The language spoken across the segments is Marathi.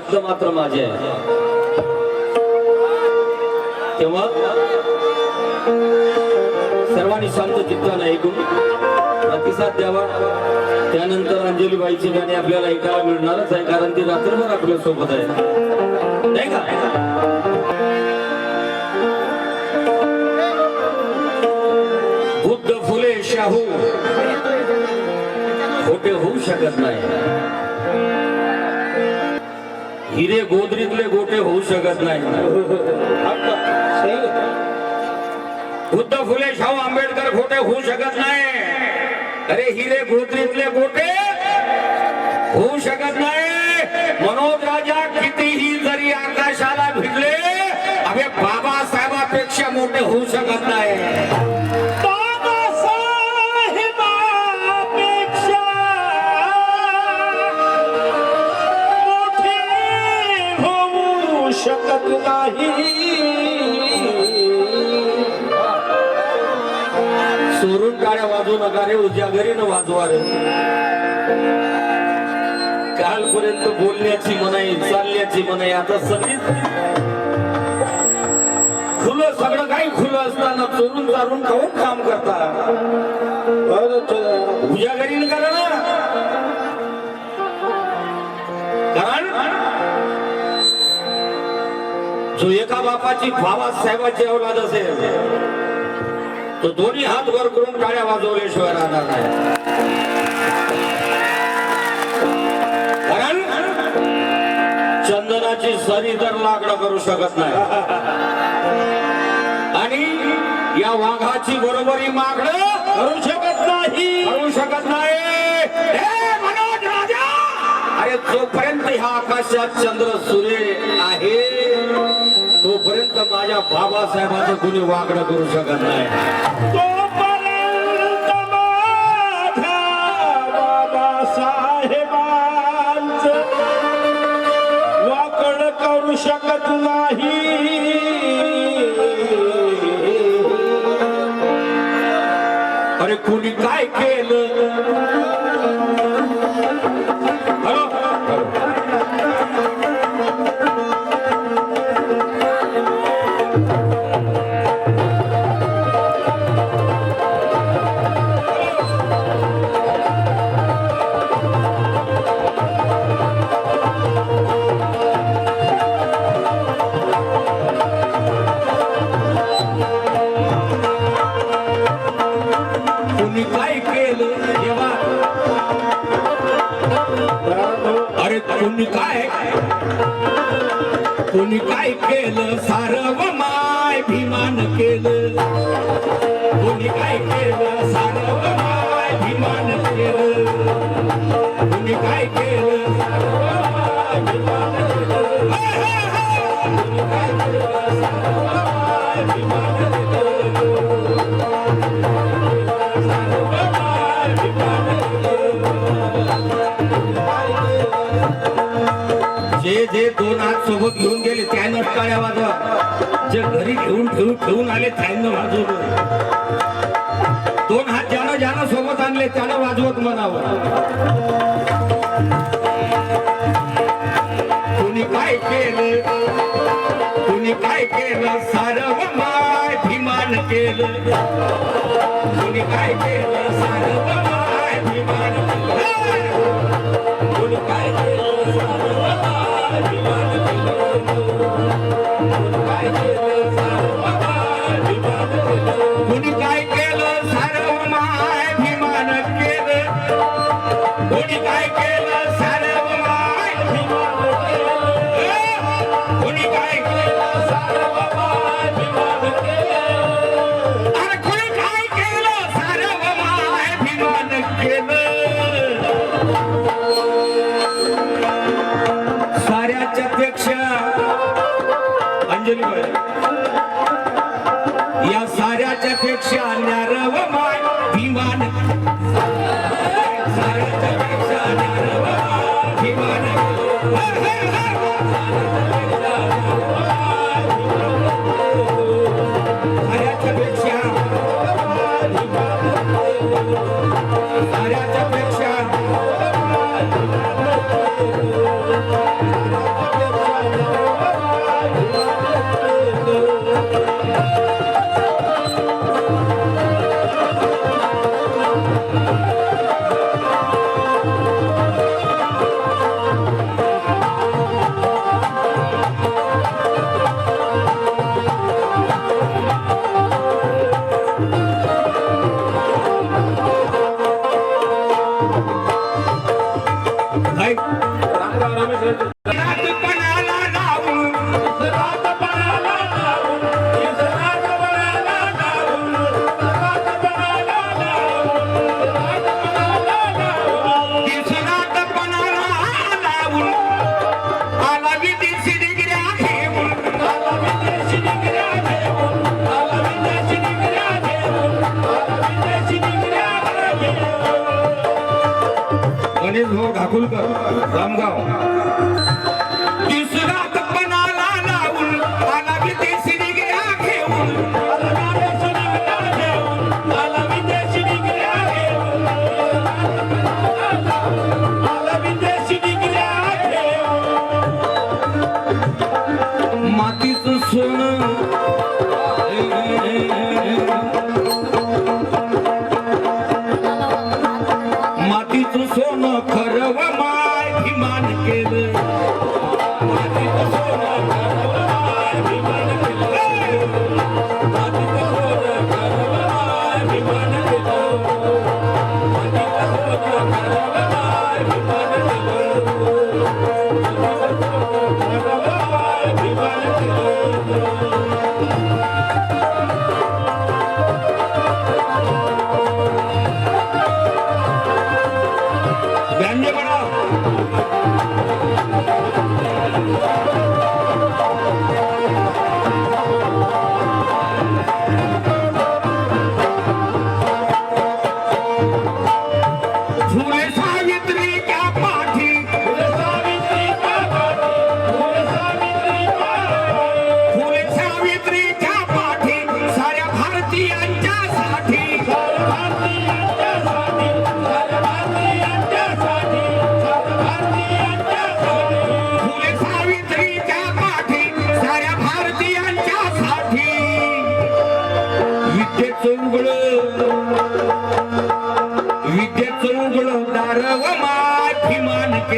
शब्द मात्र माझे आहे. तेव्हा सर्वांनी शांत चित्तानं ऐकून प्रतिसाद द्यावा. त्यानंतर अंजलीबाईची गाणी आपल्याला ऐकायला मिळणारच आहे कारण ती रात्रभर आपल्यासोबत आहे. नाही का? बुद्ध फुले शाहू खोटे होऊ शकत नाही. हिरे गोदरीतले गोटे होऊ शकत नाही. बुद्ध फुले शाहू आंबेडकर खोटे होऊ शकत नाही. अरे हिरे गोदरीतले गोटे होऊ शकत नाही. मनोज राजा कितीही जरी आकाशाला भिडले अरे बाबासाहेबापेक्षा मोठे होऊ शकत नाही. टाळ्या उद्या घरी न कालपर्यंत बोलण्याची मनाई चालण्याची मनाई आता सगळीच खुलं सगळं काही खुलं असताना चोरून चारून खाऊन काम करता. उद्या घरी न करा ना. कारण जो एका बापाची बाबासाहेबाची औलाद असेल तो दोन्ही हात वर करून टाळ्या वाजवल्याशिवाय राहणार नाही. कारण चंदनाची सरी तर लाकडं करू शकत नाही. आणि या वाघाची बरोबरी मागणं करू शकत नाही. करू शकत नाही. अरे जोपर्यंत ह्या आकाशात चंद्र सूर्य आहे तोपर्यंत माझ्या बाबासाहेबांचं कुणी वागणं करू शकत नाही. वाकड करू शकत नाही. सोबत घेऊन गेले त्या नष्टाळ्या वाजवा. जे घरी घेऊन ठेवून ठेवून आले त्यानं वाजवलं दोन हात ज्यानं ज्यानं सोबत आणले त्यानं वाजवत म्हणावं कुणी काय केलं? कुणी काय केलं? सारव माय भिमान केलं. कुणी काय केलं? सारव माय भिमान केलं. कुणी काय केलं? ठाकूरकर जामगाव.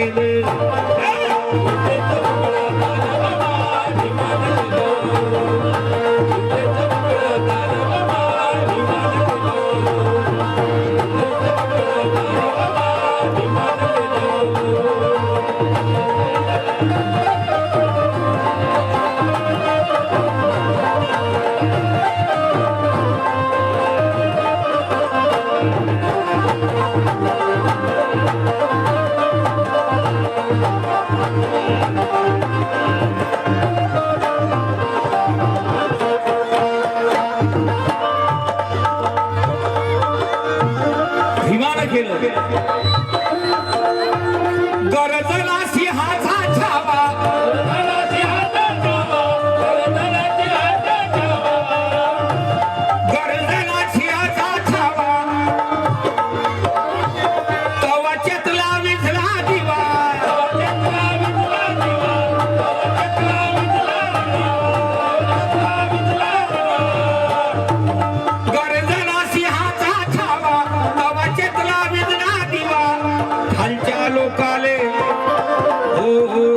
மேலே hit it. Heureux.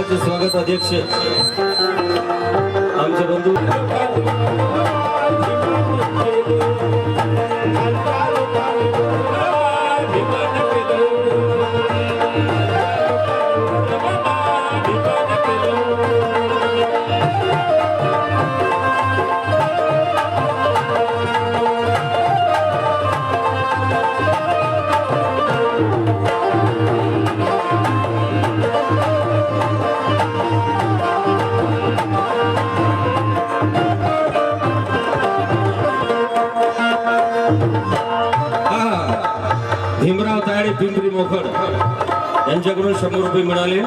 कार्यक्रमाचे स्वागत अध्यक्ष आमचे बंधू यांच्याकडून शंभर रुपये मिळाले.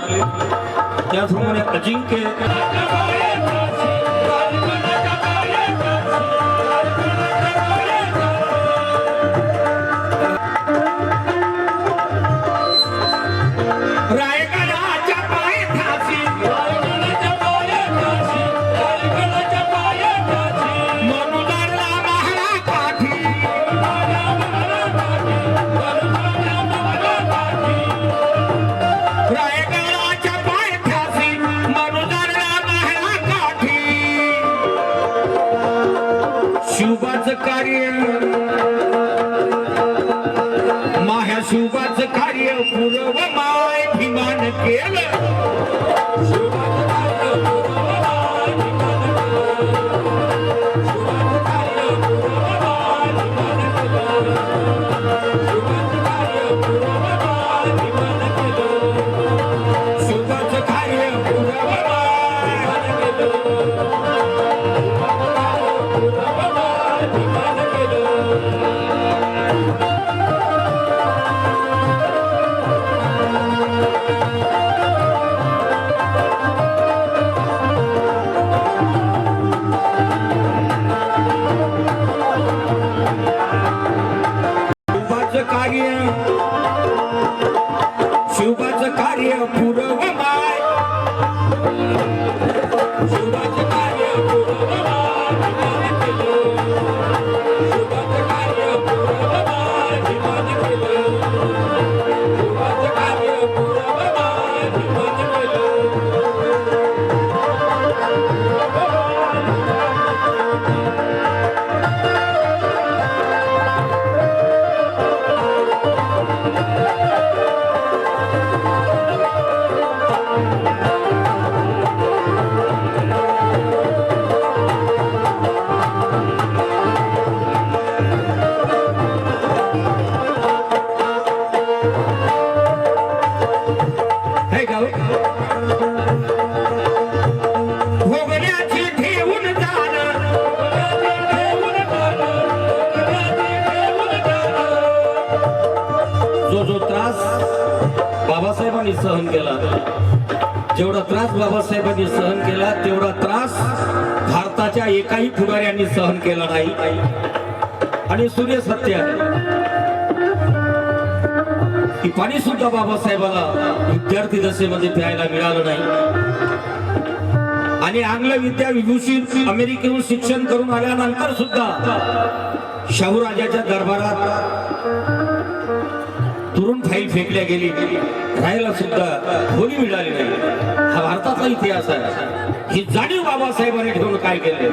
त्याचप्रमाणे अजिंक्य शिवबाचं कार्य. माह्या शिवबाचं कार्य पुरव माय भीमान केलं. सहन केला. जेवढा त्रास बाबासाहेबांनी सहन केला तेवढा त्रास भारताच्या एकाही पुढाऱ्यांनी सहन केला नाही. आणि सूर्य सत्य की पाणी सुद्धा बाबासाहेबाला विद्यार्थी दशेमध्ये प्यायला मिळालं नाही. आणि आंग्ल विद्या विभूषित अमेरिकेहून शिक्षण करून आल्यानंतर सुद्धा शाहूराजाच्या दरबारात तुरुण फाईल फेकल्या गेली. राहायला सुद्धा खोली मिळाली नाही. हा भारताचा इतिहास आहे. ही जाणीव बाबासाहेबांनी ठेवून काय केले?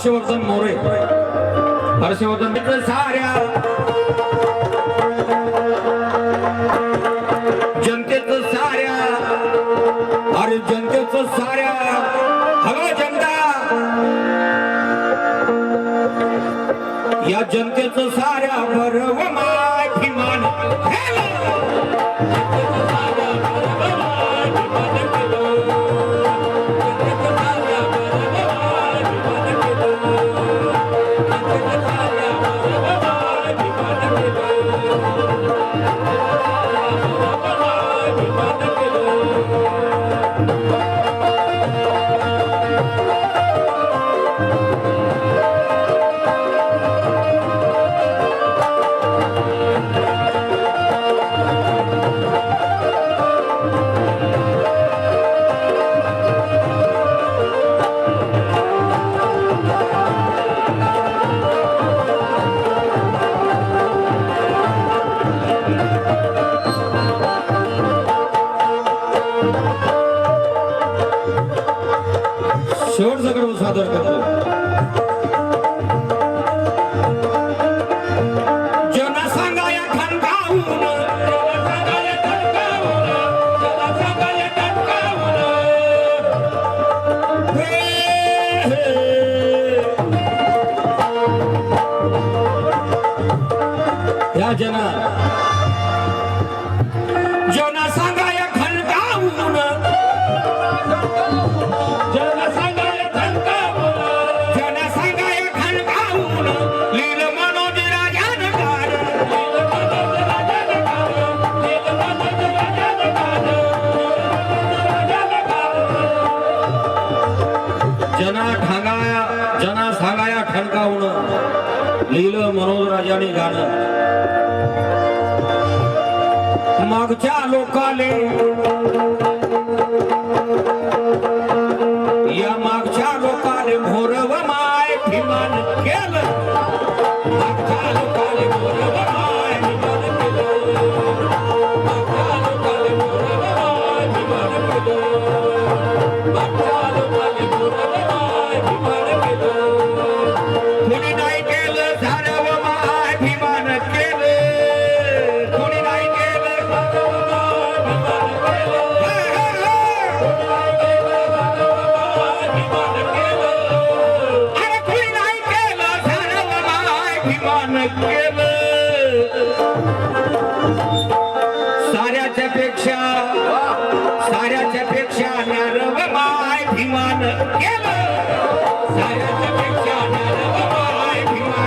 हर्षवर्धन मोरे हर्षवर्धन साऱ्या जनतेच साऱ्या अरे जनतेच साऱ्या हवा जनता या जनतेच साऱ्या बरव দরকার বলে अभिमान केलं साऱ्याच्या पेक्षा साऱ्याच्या पेक्षा नरमाय अभिमान केलं साऱ्याच्या पेक्षा नरमाय अभिमान